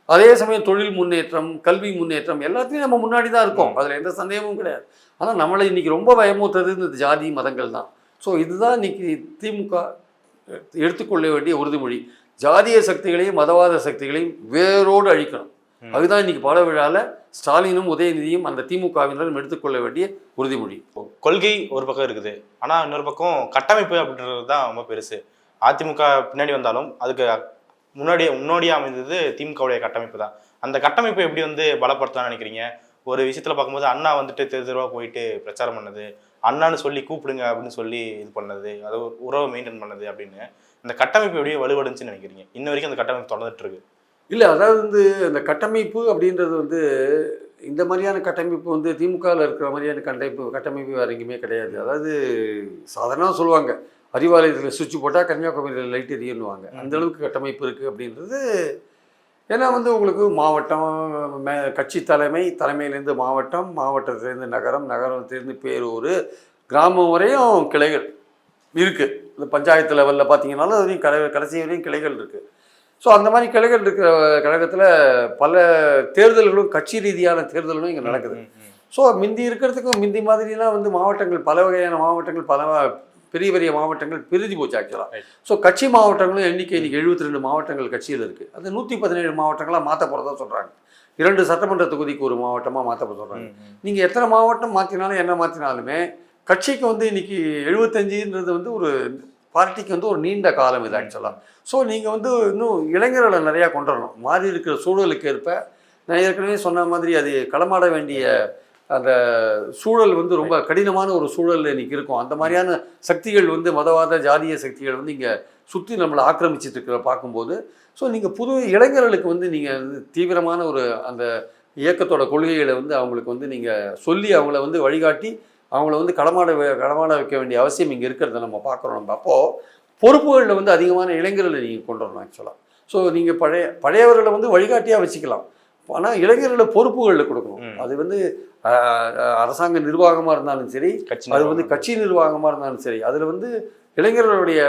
அதே சமயம் தொழில் முன்னேற்றம் கல்வி முன்னேற்றம் எல்லாத்துலேயும் நம்ம முன்னாடி தான் இருக்கோம். அதில் எந்த சந்தேகமும் கிடையாது. ஆனால் நம்மளை இன்னைக்கு ரொம்ப பயமுறுத்துறது இந்த ஜாதி மதங்கள் தான். ஸோ இதுதான் இன்னைக்கு திமுக எடுத்துக்கொள்ள வேண்டிய உறுதிமொழி. ஜாதிய சக்திகளையும் மதவாத சக்திகளையும் வேரோடு அழிக்கணும். ம். அதுதான் இன்னைக்கு பல விழாவில் ஸ்டாலினும் உதயநிதியும் அந்த திமுகவினரும் எடுத்துக்கொள்ள வேண்டிய உறுதிமொழி. கொள்கை ஒரு பக்கம் இருக்குது. ஆனா இன்னொரு பக்கம் கட்டமைப்பு அப்படின்றது தான் ரொம்ப பெருசு. அதிமுக பின்னாடி வந்தாலும் அதுக்கு முன்னாடி முன்னோடியா அமைந்தது திமுகவுடைய கட்டமைப்பு தான். அந்த கட்டமைப்பை எப்படி வந்து பலப்படுத்தலாம்னு நினைக்கிறீங்க? ஒரு விஷயத்துல பார்க்கும்போது அண்ணா வந்துட்டு தெரு தெருவா போயிட்டு பிரச்சாரம் பண்ணது. அண்ணான்னு சொல்லி கூப்பிடுங்க அப்படின்னு சொல்லி இது பண்ணது. அது உறவை மெயின்டைன் பண்ணது அப்படின்னு. இந்த கட்டமைப்பு எப்படி வலுவடைஞ்சுன்னு நினைக்கிறீங்க? இன்ன வரைக்கும் அந்த கட்டமைப்பு தொடர்ந்துட்டு இருக்கு. இல்லை அதாவது வந்து அந்த கட்டமைப்பு அப்படின்றது வந்து இந்த மாதிரியான கட்டமைப்பு வந்து திமுகவில் இருக்கிற மாதிரியான கட்டமைப்பு கட்டமைப்பு வேறு எங்கேயுமே கிடையாது. அதாவது சாதாரணமாக சொல்லுவாங்க அறிவாலயத்தில் சுவிட்ச் போட்டால் கன்னியாகுமரியில் லைட் எரியுன்னுவாங்க அந்த அளவுக்கு கட்டமைப்பு இருக்குது அப்படின்றது ஏன்னா வந்து உங்களுக்கு மாவட்டம் மே கட்சி தலைமை தலைமையிலேருந்து மாவட்டம் மாவட்டத்திலேருந்து நகரம் நகரத்திலேருந்து பேரூர் கிராமம் வரையும் கிளைகள் இருக்குது இந்த பஞ்சாயத்து லெவலில் பார்த்தீங்கன்னாலும் அது வரையும் கடை கடைசி வரையும் கிளைகள் இருக்குது ஸோ அந்த மாதிரி கிளைகள் இருக்கிற கழகத்தில் பல தேர்தல்களும் கட்சி ரீதியான தேர்தல்களும் இங்கே நடக்குது. ஸோ மிந்தி இருக்கிறதுக்கும் மிந்தி மாதிரிலாம் வந்து மாவட்டங்கள் பல வகையான மாவட்டங்கள் பல பெரிய பெரிய மாவட்டங்கள் பிரிஞ்சு போச்சு ஆக்சுவலாக. ஸோ கட்சி மாவட்டங்களும் எண்ணிக்கை இன்னைக்கு எழுபத்தி ரெண்டு மாவட்டங்கள் கட்சியில் இருக்குது அது நூற்றி பதினேழு மாவட்டங்களாக மாற்ற போகிறதா சொல்கிறாங்க இரண்டு சட்டமன்ற தொகுதிக்கு ஒரு மாவட்டமாக மாற்ற சொல்கிறாங்க ம், ம். நீங்கள் எத்தனை மாவட்டம் மாற்றினாலும் என்ன மாற்றினாலுமே கட்சிக்கு வந்து இன்னைக்கு எழுபத்தஞ்சுன்றது வந்து ஒரு பார்ட்டிக்கு வந்து ஒரு நீண்ட காலம் இது ஆக்சுவலாக ஸோ நீங்கள் வந்து இன்னும் இளைஞர்களை நிறையா கொண்டு வரணும் மாறி இருக்கிற சூழலுக்கு ஏற்ப நான் ஏற்கனவே சொன்ன மாதிரி அது களமாட வேண்டிய அந்த சூழல் வந்து ரொம்ப கடினமான ஒரு சூழல் இன்னைக்கு இருக்கும். அந்த மாதிரியான சக்திகள் வந்து மதவாத ஜாதிய சக்திகள் வந்து இங்கே சுற்றி நம்மளை ஆக்கிரமிச்சிட்டு இருக்கிற பார்க்கும்போது ஸோ நீங்கள் புது இளைஞர்களுக்கு வந்து நீங்கள் தீவிரமான ஒரு அந்த இயக்கத்தோட கொள்கைகளை வந்து அவங்களுக்கு வந்து நீங்கள் சொல்லி அவங்கள வந்து வழிகாட்டி அவங்கள வந்து களமாட வே- களமாட வைக்க வேண்டிய அவசியம் இங்கே இருக்கிறத நம்ம பார்க்குறோம் நம்ம அப்போது பொறுப்புகளில் வந்து அதிகமான இளைஞர்களை நீங்கள் கொண்டு வரணும் ஆக்சுவலாக ஸோ நீங்கள் பழைய பழையவர்களை வந்து வழிகாட்டியாக வச்சுக்கலாம் ஆனால் இளைஞர்களை பொறுப்புகளில் கொடுக்கணும். அது வந்து அரசாங்க நிர்வாகமாக இருந்தாலும் சரி அது வந்து. கட்சி நிர்வாகமாக இருந்தாலும் சரி அதில் வந்து இளைஞர்களுடைய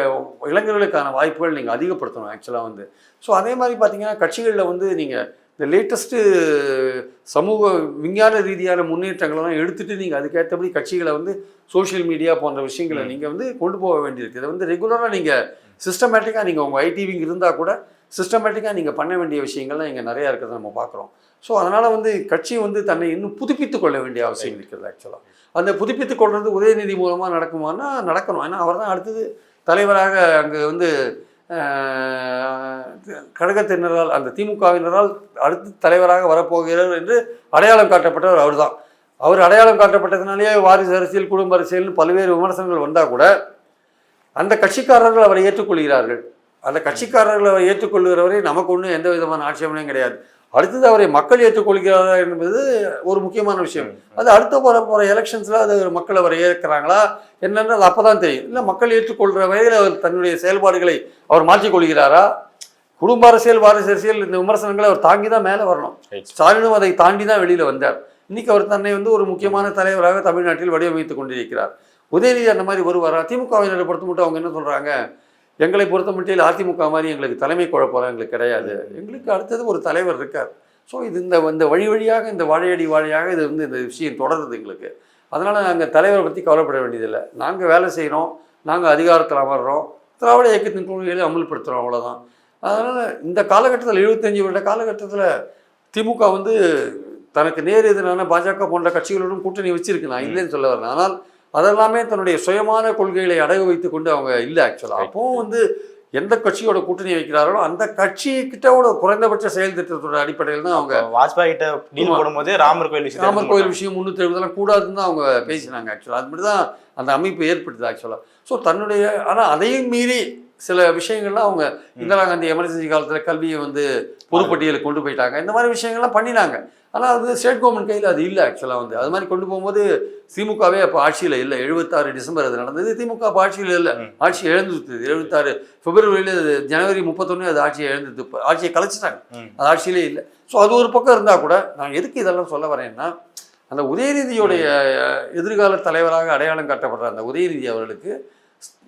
இளைஞர்களுக்கான வாய்ப்புகள் நீங்கள் அதிகப்படுத்தணும் ஆக்சுவலாக வந்து ஸோ அதே மாதிரி பார்த்தீங்கன்னா கட்சிகளில் வந்து நீங்கள் இந்த லேட்டஸ்ட்டு சமூக விஞ்ஞான ரீதியான முன்னேற்றங்களெல்லாம் எடுத்துட்டு நீங்கள் அதுக்கேற்றபடி கட்சிகளை வந்து சோஷியல் மீடியா போன்ற விஷயங்களை. நீங்கள் வந்து கொண்டு போக வேண்டியிருக்கு. இதை வந்து ரெகுலராக நீங்கள் சிஸ்டமேட்டிக்காக நீங்கள் உங்கள் ஐடிவிங் இருந்தால் கூட சிஸ்டமேட்டிக்காக நீங்கள் பண்ண வேண்டிய விஷயங்கள்லாம் இங்கே நிறையா இருக்கிறத நம்ம பார்க்குறோம். ஸோ அதனால் வந்து கட்சி வந்து தன்னை இன்னும் புதுப்பித்து கொள்ள வேண்டிய அவசியம் இருக்கிறது ஆக்சுவலாக அந்த புதுப்பித்து கொள்வது உதயநிதி மூலமாக நடக்குமானா நடக்கணும். ஏன்னா அவர் தான் அடுத்தது தலைவராக அங்கே வந்து கழகத்தினரால் அந்த திமுகவினரால் அடுத்து தலைவராக வரப்போகிறார் என்று அடையாளம் காட்டப்பட்டவர் அவர்தான். அவர் அடையாளம் காட்டப்பட்டதுனாலேயே வாரிசு அரசியல் குடும்ப அரசியல்னு பல்வேறு விமர்சனங்கள் வந்தால் கூட அந்த கட்சிக்காரர்கள் அவரை ஏற்றுக்கொள்கிறார்கள். அந்த கட்சிக்காரர்கள் அவரை ஏற்றுக்கொள்கிறவரை நமக்கு ஒன்றும் எந்த விதமான ஆட்சேபனையும் கிடையாது. அடுத்தது அவரை மக்கள் ஏற்றுக்கொள்கிறாரா என்பது ஒரு முக்கியமான விஷயம். அது அடுத்த போகிற போகிற எலெக்ஷன்ஸில் அது மக்கள் அவரை ஏற்கிறாங்களா? என்னன்னு அது அப்போ தான் தெரியும். இல்லை மக்கள் ஏற்றுக்கொள்கிற வகையில் அவர் தன்னுடைய செயல்பாடுகளை அவர் மாற்றிக்கொள்கிறாரா? குடும்ப அரசியல் வாரிசு அரசியல் இந்த விமர்சனங்களை அவர் தாங்கி தான் மேலே வரணும். ஸ்டாலினும் அதை தாண்டி தான் வெளியில் வந்தார். இன்னைக்கு அவர் தன்னை வந்து ஒரு முக்கியமான தலைவராக தமிழ்நாட்டில் வடிவமைத்துக் கொண்டிருக்கிறார். உதயநிதி அந்த மாதிரி வருவாரா? திமுகவினரை பொறுத்த மட்டும் அவங்க என்ன சொல்றாங்க? எங்களை பொறுத்த மட்டும் அதிமுக மாதிரி எங்களுக்கு தலைமை குழப்பம் எங்களுக்கு கிடையாது. எங்களுக்கு அடுத்தது ஒரு தலைவர் இருக்கார். ஸோ இது இந்த இந்த வழி வழியாக இந்த வாழையடி வாழையாக இது வந்து இந்த விஷயம் தொடருது எங்களுக்கு. அதனால் நாங்கள் தலைவரை பற்றி கவலைப்பட வேண்டியதில்லை. நாங்கள் வேலை செய்கிறோம் நாங்கள் அதிகாரத்தில் அமர்றோம். திராவிட இயக்கத்தின் கொள்கைகளை அமல்படுத்துகிறோம் அவ்வளோதான் அதனால் இந்த காலகட்டத்தில் எழுபத்தஞ்சு வருட காலகட்டத்தில் திமுக வந்து தனக்கு நேர் எதிரான பாஜக போன்ற கட்சிகளுடன் கூட்டணி வச்சிருக்கு. நான் இல்லைன்னு சொல்ல வரேன். ஆனால் அதெல்லாமே தன்னுடைய சுயமான கொள்கைகளை அடகு வைத்து கொண்டு அவங்க இல்லை ஆக்சுவலாக அப்போவும் வந்து எந்த கட்சியோட கூட்டணி வைக்கிறார்களோ அந்த கட்சி கிட்டோட குறைந்தபட்ச செயல் திட்டத்தோட அடிப்படையில் தான் அவங்க வாஜ்பாய் கிட்ட டீல். போடும்போதே ராமர் கோயில் விஷயத்தை ராமர் கோயில். விஷயம் முந்நூற்றி எழுபதெல்லாம் கூடாதுன்னு தான் அவங்க பேசினாங்க ஆக்சுவலாக அது மட்டும் தான் அந்த அமைப்பு ஏற்படுத்துது ஆக்சுவலாக ஸோ தன்னுடைய ஆனால் அதையும் மீறி சில விஷயங்கள்லாம் அவங்க இந்திரா காந்தி எமர்ஜென்சி காலத்தில் கல்வியை வந்து பொதுப்பட்டியலுக்கு கொண்டு போயிட்டாங்க. இந்த மாதிரி விஷயங்கள்லாம் பண்ணினாங்க. ஆனால் அது ஸ்டேட் கவர்மெண்ட் கையில் அது இல்லை ஆக்சுவலாக வந்து. அது மாதிரி கொண்டு போகும்போது திமுகவே அப்போ ஆட்சியில் இல்லை. எழுபத்தாறு டிசம்பர் அது நடந்தது. திமுக அப்போ ஆட்சியில் இல்லை. ஆட்சி இழந்துருது எழுபத்தாறு பிப்ரவரியில் ஜனவரி முப்பத்தொன்று அது ஆட்சியை இழந்தது இப்ப ஆட்சியை கலைச்சிட்டாங்க. அது ஆட்சியிலே இல்லை. ஸோ அது ஒரு பக்கம் இருந்தால் கூட நான் எதுக்கு இதெல்லாம் சொல்ல வரேன்னா அந்த உதயநிதியுடைய எதிர்கால தலைவராக அடையாளம் காட்டப்படுற அந்த உதயநிதி அவர்களுக்கு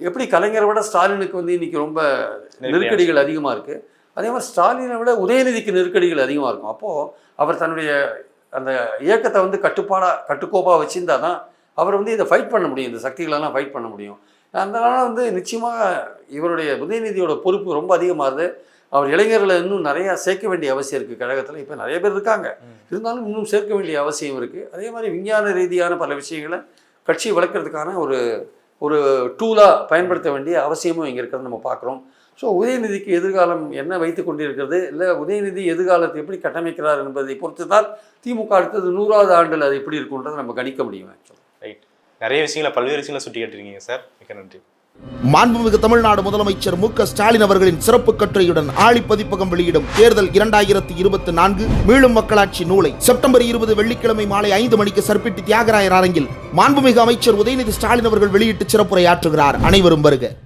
எப்படி கலைஞரை விட ஸ்டாலினுக்கு வந்து இன்னைக்கு ரொம்ப நெருக்கடிகள் அதிகமாக இருக்குது அதே மாதிரி ஸ்டாலினை விட உதயநிதிக்கு நெருக்கடிகள் அதிகமாக இருக்கும். அப்போது அவர் தன்னுடைய அந்த இயக்கத்தை வந்து கட்டுப்பாடாக கட்டுக்கோப்பாக வச்சிருந்தா தான் அவர் வந்து இதை ஃபைட் பண்ண முடியும். இந்த சக்திகளெல்லாம் ஃபைட் பண்ண முடியும். அதனால வந்து நிச்சயமாக இவருடைய உதயநிதியோட பொறுப்பு ரொம்ப அதிகமாகுது. அவர் இளைஞர்களை இன்னும் நிறையா சேர்க்க வேண்டிய அவசியம் இருக்குது கழகத்தில் இப்போ நிறைய பேர் இருக்காங்க. இருந்தாலும் இன்னும் சேர்க்க வேண்டிய அவசியம் இருக்குது அதே மாதிரி விஞ்ஞான ரீதியான பல விஷயங்களை கட்சி வளர்க்குறதுக்கான ஒரு ஒரு டூலாக பயன்படுத்த வேண்டிய அவசியமும் இங்கே இருக்கிறது நம்ம பார்க்குறோம். ஸோ உதயநிதிக்கு எதிர்காலம் என்ன வைத்து கொண்டிருக்கிறது? இல்லை உதயநிதி எதிர்காலத்தை எப்படி கட்டமைக்கிறார் என்பதை பொறுத்து தான் திமுக அடுத்தது நூறாவது ஆண்டில் அது எப்படி இருக்குன்றதை நம்ம கணிக்க முடியும் ஆக்சுவலாக ரைட் நிறைய விஷயங்களை பல்வேறு விஷயங்களை சுட்டி கேட்டிருக்கீங்க சார். மிக நன்றி. மாண்புமிகு தமிழ்நாடு முதலமைச்சர் மு ஸ்டாலின் அவர்களின் சிறப்பு கட்டுரையுடன் ஆழி பதிப்பகம் வெளியிடும் தேர்தல் இரண்டாயிரத்தி இருபத்தி நான்கு மீளும் மக்களாட்சி நூலை. செப்டம்பர் இருபது வெள்ளிக்கிழமை மாலை ஐந்து மணிக்கு சர்ப்பிட்டு தியாகராயர் அரங்கில் மாண்புமிகு அமைச்சர் உதயநிதி ஸ்டாலின் அவர்கள் வெளியிட்டு சிறப்புரையாற்றுகிறார். அனைவரும் வருக.